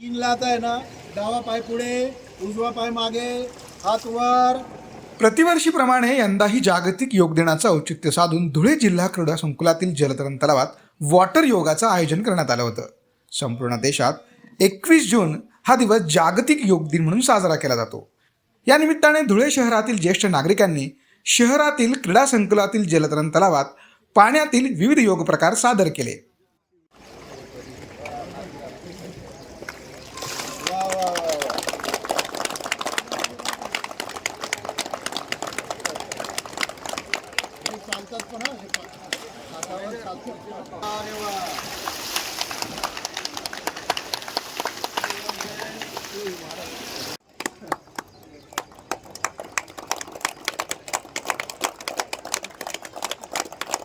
तीनला आता आहे ना. डावा पाय पुढे उजवा पाय मागे हात वर. प्रतिवर्षीप्रमाणे यंदाही जागतिक योग दिनाचं औचित्य साधून धुळे जिल्हा क्रीडा संकुलातील जलतरण तलावात वॉटर योगाचं आयोजन करण्यात आलं होतं. संपूर्ण देशात एकवीस जून हा दिवस जागतिक योग दिन म्हणून साजरा केला जातो. या निमित्ताने धुळे शहरातील ज्येष्ठ नागरिकांनी शहरातील क्रीडा संकुलातील जलतरण तलावात पाण्यातील विविध योग प्रकार सादर केले वा वा वा वा हे चालतात पण हा, हे पा- हातावर चालतात. अरे वा.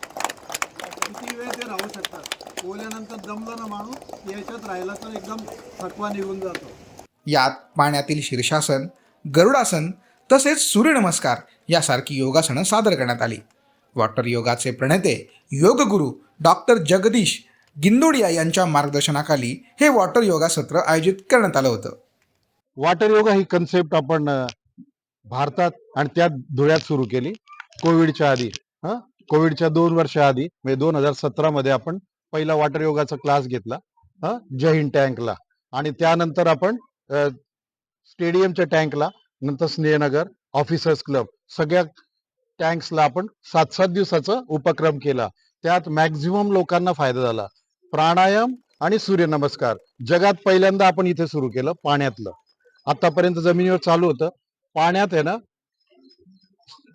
किती वेळ ते राहू शकतात? पोल्यानंतर दमलं ना माणूस याच्यात राहिला तर एकदम थकवा निघून जातो. यात पाण्यातील शीर्षासन गरुडासन तसेच सूर्यनमस्कार यासारखी योगासनं सादर करण्यात आली. वॉटर योगाचे प्रणेते योगगुरू डॉक्टर जगदीश गिंदोडिया यांच्या मार्गदर्शनाखाली हे वॉटर योगा सत्र आयोजित करण्यात आलं होतं. वॉटर योगा ही कन्सेप्ट आपण भारतात आणि त्या धुळ्यात सुरू केली. कोविडच्या आधी हा? कोविडच्या दोन वर्षा आधी म्हणजे दोन हजार सतरा मध्ये आपण पहिला वॉटर योगाचा क्लास घेतला हा? जय हिंद टँकला आणि त्यानंतर आपण स्टेडियमच्या टँकला नंतर स्नेहनगर ऑफिसर्स क्लब सगळ्या टँक्सला आपण सात सात दिवसाचा उपक्रम केला. त्यात मॅक्झिमम लोकांना फायदा झाला. प्राणायाम आणि सूर्यनमस्कार. जगात पहिल्यांदा आपण इथे सुरू केलं पाण्यातलं. आतापर्यंत जमिनीवर चालू होतं. पाण्यात आहे ना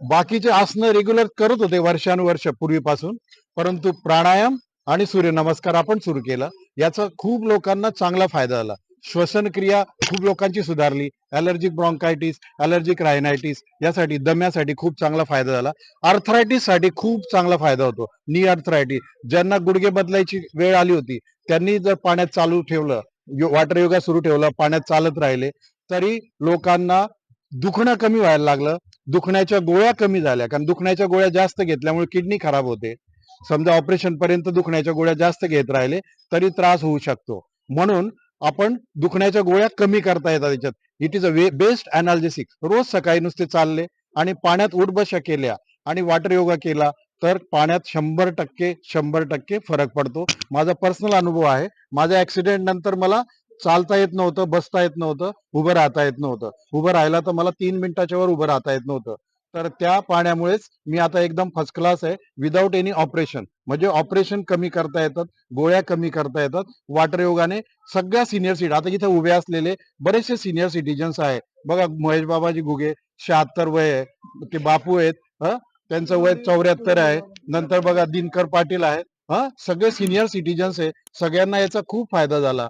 बाकीचे आसनं रेग्युलर करत होते वर्षानुवर्ष पूर्वीपासून. परंतु प्राणायाम आणि सूर्यनमस्कार आपण सुरू केला. याचा खूप लोकांना चांगला फायदा झाला. श्वसनक्रिया खूप लोकांची सुधारली. ॲलर्जिक ब्रॉन्कायटिस ॲलर्जिक रायनायटिस यासाठी दम्यासाठी खूप चांगला फायदा झाला. आर्थरायटिससाठी खूप चांगला फायदा होतो. नी आर्थरायटिस ज्यांना गुडघे बदलायची वेळ आली होती त्यांनी जर पाण्यात चालू ठेवलं वॉटर योगा सुरू ठेवलं पाण्यात चालत राहिले तरी लोकांना दुखणं कमी व्हायला लागलं. दुखण्याच्या गोळ्या कमी झाल्या. कारण दुखण्याच्या गोळ्या जास्त घेतल्यामुळे किडनी खराब होते. समजा ऑपरेशन पर्यंत दुखण्याच्या गोळ्या जास्त घेत राहिले तरी त्रास होऊ शकतो. म्हणून आपण दुखण्याच्या गोळ्या कमी करता येतात त्याच्यात it is a way best analgesic रोज सकाळी नुसते चालले आणि पाण्यात उठबशा केल्या आणि वॉटर योगा केला तर पाण्यात शंभर टक्के शंभर टक्के फरक पडतो. माझा पर्सनल अनुभव आहे. माझ्या ऍक्सिडेंट नंतर मला चालता येत नव्हतं बसता येत नव्हतं उभं राहता येत नव्हतं. उभं राहिला तर मला तीन मिनिटाच्या वर उभं राहता येत नव्हतं. तर त्या पाण्यामुळेच मी आता एकदम फर्स्ट क्लास आहे विदाऊट एनी ऑपरेशन म्हणजे ऑपरेशन कमी करता येतात गोळ्या कमी करता येतात वॉटर योगाने सगळ्या सिनियर सिटी आता इथे उभे असलेले बरेचसे सिनियर सिटीजन्स आहे बघा महेश बाबाजी घुगे शहात्तर वय आहे ते बापू आहेत त्यांचं वय चौऱ्याहत्तर आहे. नंतर बघा दिनकर पाटील आहेत हा? सगळे सिनियर सिटीजन्स आहे सगळ्यांना याचा खूप फायदा झाला.